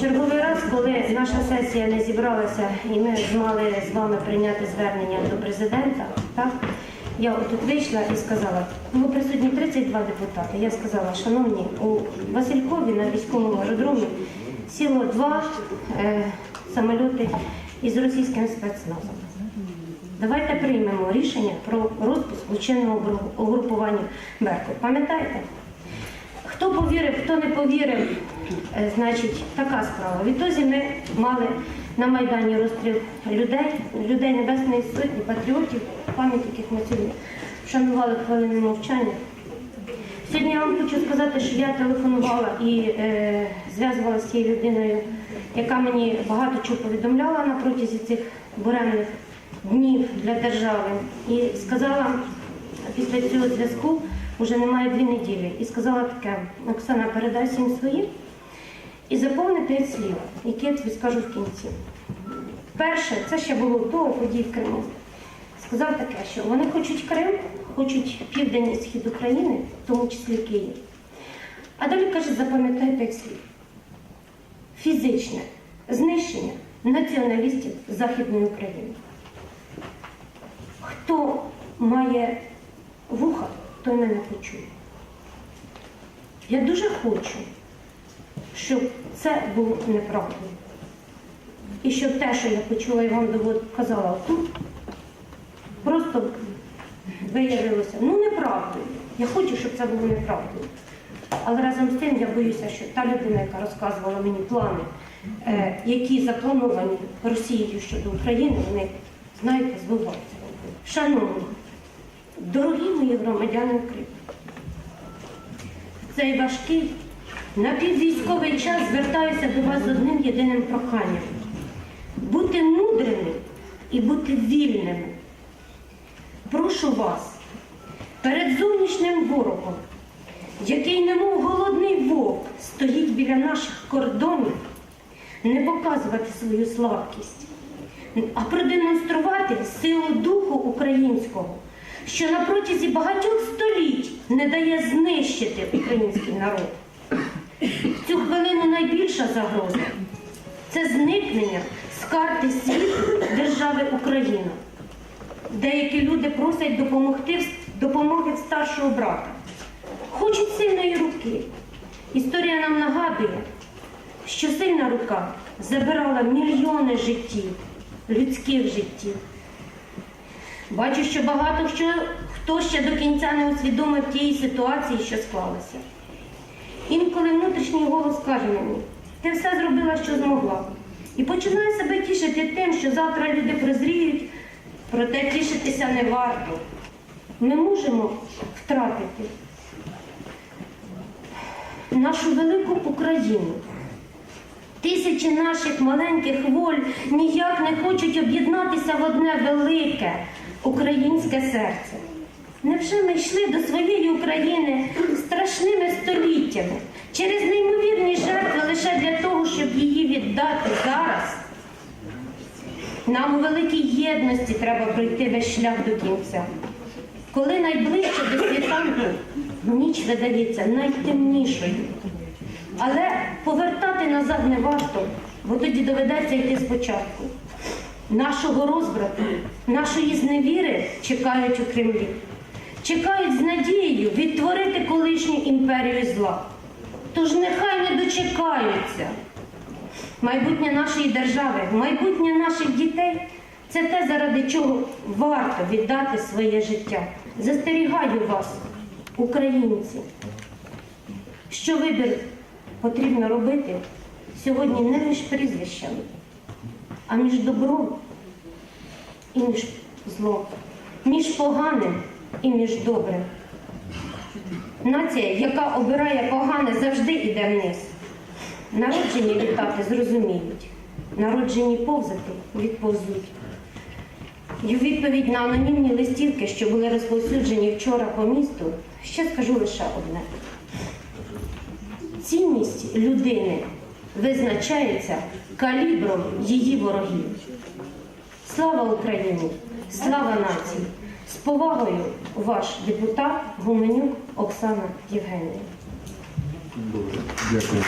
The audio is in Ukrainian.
черговий раз, коли наша сесія не зібралася і ми мали з вами прийняти звернення до президента, так? Я тут вийшла і сказала, було присутні 32 депутати. Я сказала, шановні, у Василькові на військовому аеродромі сіло два е, самольоти із російським спецназом. Давайте приймемо рішення про розпуск гру- угрупування Беркут. Пам'ятаєте? Хто повірив, хто не повірив, значить, така справа. Відтоді ми мали на Майдані розстріл людей, людей Небесної Сотні, патріотів, пам'ять яких ми сьогодні вшанували хвилини мовчання. Сьогодні я вам хочу сказати, що я телефонувала і е, зв'язувалася з цією людиною, яка мені багато чого повідомляла на протязі цих буремних днів для держави. І сказала після цього зв'язку, вже немає дві неділі, і сказала таке: Оксана, передай всім своїм і заповни п'ять слів, які я тобі скажу в кінці. Перше, це ще було до подій в Криму. Сказав таке, що вони хочуть Крим, хочуть південь і схід України, в тому числі Київ. А далі каже, запам'ятай п'ять слів. Фізичне знищення націоналістів Західної України. Хто має вуха, той мене почує. Я дуже хочу, щоб це було неправдою. І щоб те, що я почула і вам казала тут, просто виявилося ну неправдою. Я хочу, щоб це було неправдою. Але разом з тим я боюся, що та людина, яка розказувала мені плани, е, які заплановані Росією щодо України, вони, знаєте, збуваються. Шановні, дорогі мої громадяни України, цей важкий напіввійськовий час звертаюся до вас з одним єдиним проханням бути мудрими і бути вільними. Прошу вас, перед зовнішнім ворогом, який, немов голодний вовк, стоїть біля наших кордонів, не показувати свою слабкість, а продемонструвати силу духу українського, що на протязі багатьох століть не дає знищити український народ. Цю хвилину найбільша загроза це зникнення з карти світу держави Україна. Деякі люди просять допомогти, допомоги старшого брата. Хочуть сильної руки. Історія нам нагадує, що сильна рука забирала мільйони життів, людських життів. Бачу, що багато хто ще до кінця не усвідомив тієї ситуації, що склалася. Інколи внутрішній голос каже мені, ти все зробила, що змогла. І починаю себе тішити тим, що завтра люди прозріють, проте тішитися не варто. Ми можемо втратити нашу велику Україну. Тисячі наших маленьких воль ніяк не хочуть об'єднатися в одне велике українське серце. Невже ми йшли до своєї України страшними століттями через неймовірні жертви лише для того, щоб її віддати зараз? Нам у великій єдності треба пройти весь шлях до кінця. Коли найближче до світанку, ніч видається найтемнішою. Але повертати назад не варто, бо тоді доведеться йти спочатку. Нашого розбрату, нашої зневіри чекають у Кремлі. Чекають з надією відтворити колишню імперію зла. Тож нехай не дочекаються. Майбутнє нашої держави, майбутнє наших дітей це те, заради чого варто віддати своє життя. Застерігаю вас, українці, що вибір потрібно робити сьогодні не між прізвищами, а між добром і між злом, між поганим і між добрим. Нація, яка обирає погане, завжди йде вниз. Народжені літати зрозуміють, народжені повзати відповзуть. І у відповідь на анонімні листівки, що були розповсюджені вчора по місту, ще скажу лише одне. Цінність людини визначається калібром її ворогів. Слава Україні! Слава нації! З повагою ваш депутат Гуменюк Оксана Євгенія. Добре, дякую.